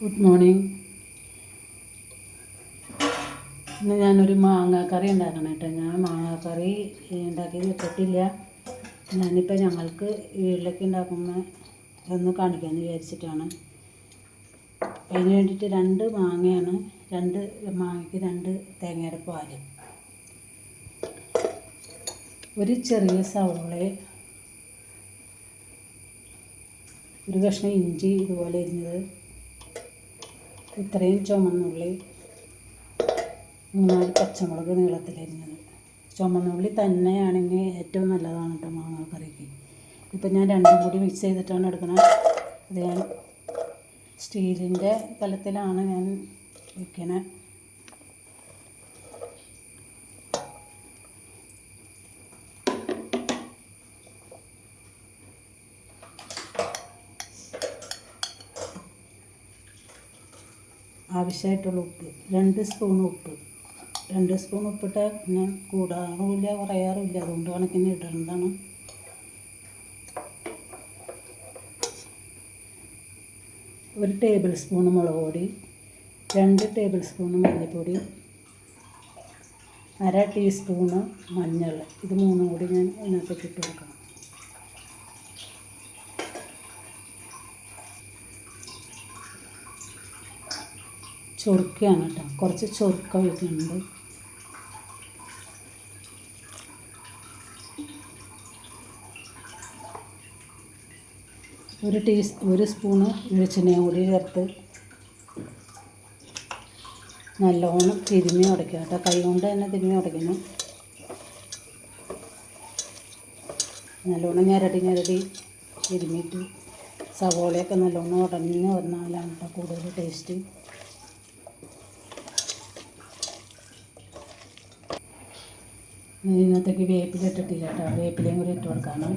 Good morning ഇന്ന് ഞാനൊരു മാങ്ങാക്കറി ഉണ്ടാക്കണം കേട്ടോ. ഞാൻ മാങ്ങാക്കറി ഉണ്ടാക്കി വെച്ചിട്ടില്ല ഞാനിപ്പോൾ ഞങ്ങൾക്ക് വീട്ടിലേക്ക് ഉണ്ടാക്കുന്ന ഒന്ന് കാണിക്കാമെന്ന് വിചാരിച്ചിട്ടാണ്. അതിന് വേണ്ടിയിട്ട് രണ്ട് മാങ്ങയാണ് രണ്ട് മാങ്ങയ്ക്ക് രണ്ട് തേങ്ങയുടെ പാൽ. ഒരു ചെറിയ സവോള ഒരു കഷ്ണം ഇഞ്ചി ഇതുപോലെ ഇരുന്നത് ഇത്രയും ചുമന്നുള്ളി മൂന്നാൽ പച്ചമുളക് നീളത്തിലരിഞ്ഞത് ചുമന്നുള്ളി തന്നെയാണെങ്കിൽ ഏറ്റവും നല്ലതാണ് കേട്ടോ മാങ്ങ കറിക്ക് ഇപ്പം ഞാൻ രണ്ടും കൂടി മിക്സ് ചെയ്തിട്ടാണ് എടുക്കുന്നത്. അത് ഞാൻ സ്റ്റീലിന്റെ തലത്തിലാണ് ഞാൻ വെക്കണത് ആവശ്യമായിട്ടുള്ള ഉപ്പ്. രണ്ട് സ്പൂൺ ഉപ്പ്. രണ്ട് സ്പൂൺ ഉപ്പിട്ടാൽ പിന്നെ കൂടാറുമില്ല കുറയാറുമില്ല. അതുകൊണ്ട് കണക്കിന് ഇടേണ്ടതാണ്. ഒരു ടേബിൾ സ്പൂൺ മുളക് പൊടി രണ്ട് ടേബിൾ സ്പൂൺ മല്ലിപ്പൊടി അര ടീസ്പൂണ് മഞ്ഞൾ. ഇത് മൂന്നും കൂടി ഞാൻ ഇതിനകത്തേക്ക് ഇട്ട് കൊടുക്കണം. ചൊറുക്കയാണ് കേട്ടോ. കുറച്ച് ചൊറുക്ക ഒഴിക്കുന്നുണ്ട് ഒരു ടീ ഒരു സ്പൂണ് വെളിച്ചെണ്ണയും കൂടി ചേർത്ത് നല്ലോണം തിരുമ്മി ഉടയ്ക്കുക കേട്ടോ. കൈ കൊണ്ട് തന്നെ തിരുമ്മി ഉടയ്ക്കണം. നല്ലോണം ഞരടി ഞരടി തിരുമ്മിയിട്ട് സവോളയൊക്കെ നല്ലോണം ഉടഞ്ഞ് വന്നാലാണ് കേട്ടോ കൂടുതൽ ടേസ്റ്റ്. ഇതിനകത്തേക്ക് വേപ്പില ഇട്ടിട്ടില്ല കേട്ടോ. വേപ്പിലയും കൂടി ഇട്ട് കൊടുക്കണം.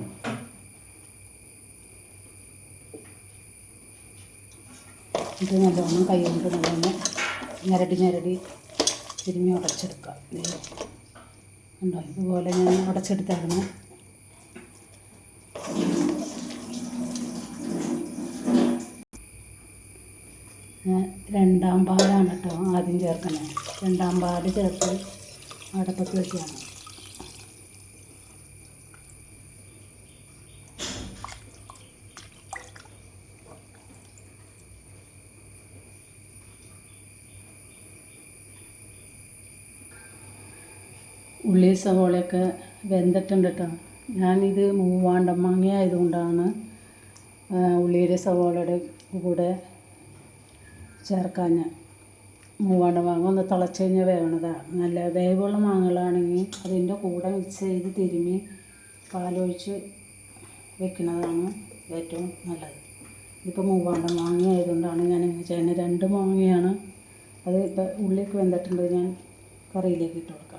ഇത് നല്ലോണം കൈ കൊണ്ട് നല്ലോണം ഞരടി ഞരടി തിരുമ്മി ഉടച്ചെടുക്കാം. ഉണ്ടോ ഇതുപോലെ ഞാൻ ഉടച്ചെടുത്തായിരുന്നു. രണ്ടാം പാലാണ് കേട്ടോ ആദ്യം ചേർക്കണേ രണ്ടാം പാൽ ചേർത്ത് അടപ്പത്ത് വയ്ക്കുകയാണ് ഉള്ളി സവോളയൊക്കെ വെന്തിട്ടുണ്ട് കേട്ടോ ഞാനിത് മൂവാണ്ട മാങ്ങ ആയതുകൊണ്ടാണ് ഉള്ളിയുടെ സവോളയുടെ കൂടെ ചേർക്കാൻ മൂവാണ്ട മാങ്ങ ഒന്ന് തിളച്ച് കഴിഞ്ഞാൽ വേവണതാണ് നല്ല വേവുള്ള മാങ്ങകളാണെങ്കിൽ അതിന്റെ കൂടെ മിക്സ് ചെയ്ത് തിരുമ്മി പാലൊഴിച്ച് വെക്കുന്നതാണ് ഏറ്റവും നല്ലത്. ഇതിപ്പോൾ മൂവാണ്ട മാങ്ങ ആയതുകൊണ്ടാണ് ഞാൻ ഇങ്ങനെ ചെയ്യുന്നത്. രണ്ട് മാങ്ങയാണ്. അത് ഇപ്പോൾ ഉള്ളിയൊക്കെ വെന്തിട്ടുണ്ട്. ഞാൻ കറിയിലേക്ക് ഇട്ട് കൊടുക്കാം.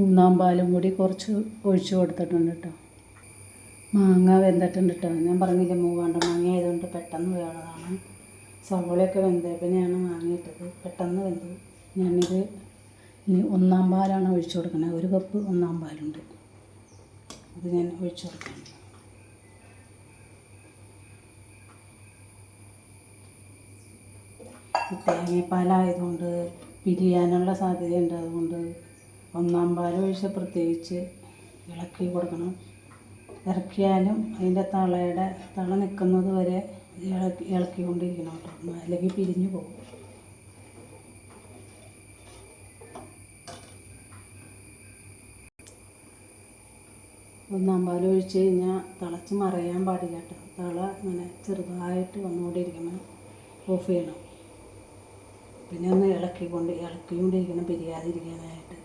മൂന്നാം പാലും കൂടി കുറച്ച് ഒഴിച്ചു കൊടുത്തിട്ടുണ്ട് കേട്ടോ മാങ്ങ വെന്തിട്ടുണ്ട് കേട്ടോ ഞാൻ പറഞ്ഞില്ല മൂവാണ്ട മാങ്ങ ആയതുകൊണ്ട് പെട്ടെന്ന് വേണതാണ് സവോളയൊക്കെ വെന്തേപ്പിനെയാണ് മാങ്ങ ഇട്ടത്. പെട്ടെന്ന് വെന്തു. ഞാനിത് ഇനി ഒന്നാം പാലാണ് ഒഴിച്ചു കൊടുക്കുന്നത്. ഒരു കപ്പ് ഒന്നാം പാലുണ്ട്. അത് ഞാൻ ഒഴിച്ചു തേങ്ങപ്പാലായതുകൊണ്ട് തേങ്ങാപ്പാലായതുകൊണ്ട് പിരിയാനുള്ള സാധ്യതയുണ്ട്. അതുകൊണ്ട് ഒന്നാം പാൽ ഒഴിച്ച് പ്രത്യേകിച്ച് ഇളക്കി കൊടുക്കണം. ഇറക്കിയാലും അതിന്റെ തളയുടെ തള നിൽക്കുന്നത് വരെ ഇളക്കി ഇളക്കിക്കൊണ്ടിരിക്കണം കേട്ടോ അല്ലെങ്കിൽ പിരിഞ്ഞു പോകും. ഒന്നാം പാൽ ഒഴിച്ച് കഴിഞ്ഞാൽ തിളച്ച് മറയാൻ പാടില്ല കേട്ടോ. തള ഇങ്ങനെ ചെറുതായിട്ട് വന്നുകൊണ്ടിരിക്കണം ഓഫ് ചെയ്യണം. പിന്നെ ഒന്ന് ഇളക്കിക്കൊണ്ട് ഇളക്കിക്കൊണ്ടിരിക്കണം പിരിയാതിരിക്കാനായിട്ട്.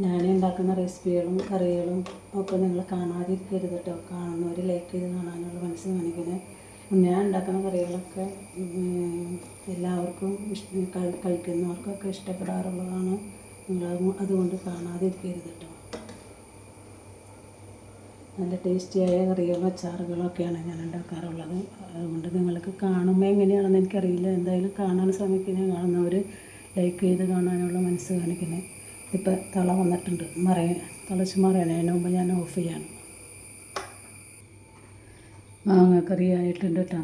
ഞാൻ ഉണ്ടാക്കുന്ന റെസിപ്പികളും കറികളും ഒക്കെ നിങ്ങൾ കാണാതിരിക്കരുത് കേട്ടോ. കാണുന്നവർ ലൈക്ക് ചെയ്ത് കാണാനുള്ള മനസ്സ് കാണിക്കണേ. ഞാൻ ഉണ്ടാക്കുന്ന കറികളൊക്കെ എല്ലാവർക്കും ഇഷ്ടം കഴിക്കുന്നവർക്കൊക്കെ ഇഷ്ടപ്പെടാറുള്ളതാണ്. നിങ്ങൾ അതുകൊണ്ട് കാണാതിരിക്കരുത് കേട്ടോ. നല്ല ടേസ്റ്റിയായ കറികളും അച്ചാറുകളൊക്കെയാണ് ഞാൻ ഉണ്ടാക്കാറുള്ളത്. അതുകൊണ്ട് നിങ്ങൾക്ക് കാണുമ്പോൾ എങ്ങനെയാണെന്ന് എനിക്കറിയില്ല. എന്തായാലും കാണാൻ ശ്രമിക്കുന്ന കാണുന്നവർ ലൈക്ക് ചെയ്ത് കാണാനുള്ള മനസ്സ് കാണിക്കുന്നത് ഇപ്പം തള വന്നിട്ടുണ്ട്. മറിയ തിളച്ച് മറിയണതിന് മുമ്പ് ഞാൻ ഓഫ് ചെയ്യാണ്. മാങ്ങക്കറി ആയിട്ടുണ്ട് കേട്ടോ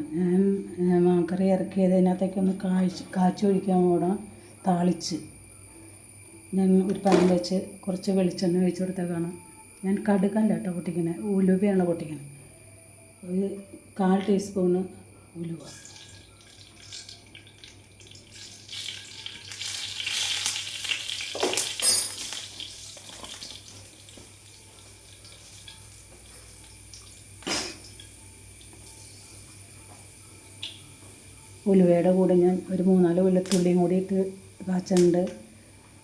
ഞാൻ മാങ്ങക്കറി ഇറക്കിയത് അതിനകത്തേക്കൊന്ന് കാച്ചി കാച്ചൊഴിക്കാൻ പോടാം താളിച്ച്. ഞാൻ ഒരു പാൻ വെച്ച് കുറച്ച് വെളിച്ചെണ്ണ ഒഴിച്ച് കൊടുത്തേക്കാണ് ഞാൻ കടുകല്ല കേട്ടോ പൊട്ടിക്കണേ. ഉലുവയാണ് പൊട്ടിക്കണേ. ഒരു കാൽ ടീസ്പൂണ് ഉലുവ. ഉലുവയുടെ കൂടെ ഞാൻ ഒരു മൂന്നാൽ വെളുത്തുള്ളിയും കൂടി ഇട്ട് കാച്ചണ്ട്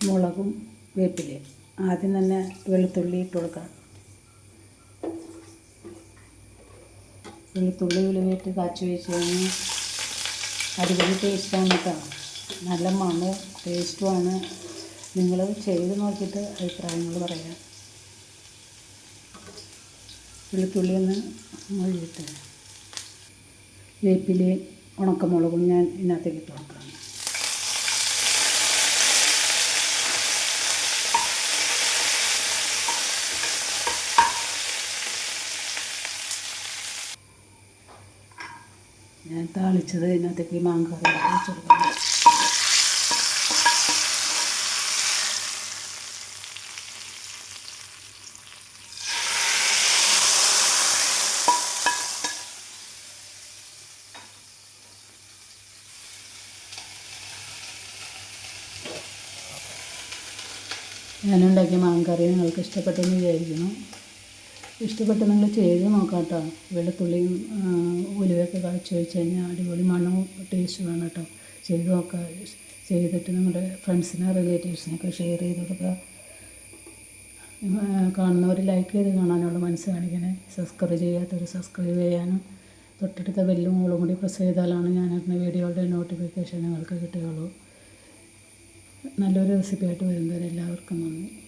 മുളകും വേപ്പിലയും. ആദ്യം തന്നെ വെളുത്തുള്ളി ഇട്ട് കൊടുക്കാം വെളുത്തുള്ളി ഉലുവയിട്ട് കാച്ചി വെച്ച് കഴിഞ്ഞാൽ അടിപൊളി ടേസ്റ്റാണ് കേട്ടോ നല്ല മണവും ടേസ്റ്റുമാണ് നിങ്ങൾ ചെയ്ത് നോക്കിയിട്ട് അഭിപ്രായങ്ങൾ പറയാം. വെളുത്തുള്ളി ഒന്ന് ഒഴിയിട്ട് വേപ്പിലയും ഉണക്കമുളകും ഞാൻ ഇതിനകത്തേക്ക് ഇട്ട് കൊടുക്കാം ഞാൻ താളിച്ചത് ഇതിനകത്തേക്ക് മാങ്കറി വെച്ച് ഞാനുണ്ടാക്കിയ മാങ്കറി നിങ്ങൾക്ക് ഇഷ്ടപ്പെട്ടെന്ന് വിചാരിക്കുന്നു. ഇഷ്ടപ്പെട്ട് നിങ്ങൾ ചെയ്ത് നോക്കാം കേട്ടോ വെളുത്തുള്ളിയും ഉലുവയൊക്കെ കാഴ്ച വെച്ച് കഴിഞ്ഞാൽ അടിപൊളി മണവും ടേസ്റ്റ് വേണം കേട്ടോ. ചെയ്ത് നോക്കുക ചെയ്തിട്ട് നമ്മുടെ ഫ്രണ്ട്സിനെ റിലേറ്റീവ്സിനൊക്കെ ഷെയർ ചെയ്ത് കൊടുക്കുക കാണുന്നവർ ലൈക്ക് ചെയ്ത് കാണാനുള്ള മനസ്സ് കാണിക്കണേ. സബ്സ്ക്രൈബ് ചെയ്യാത്തവർ സബ്സ്ക്രൈബ് ചെയ്യാനും. തൊട്ടടുത്ത ബെല്ലും മോളും കൂടി പ്രസ് ചെയ്താലാണ് ഞാൻ ഇടുന്ന വീഡിയോയുടെ നോട്ടിഫിക്കേഷൻ നിങ്ങൾക്ക് കിട്ടുകയുള്ളൂ. നല്ലൊരു റെസിപ്പി ആയിട്ട് വരുന്നവരെല്ലാവർക്കും നന്ദി.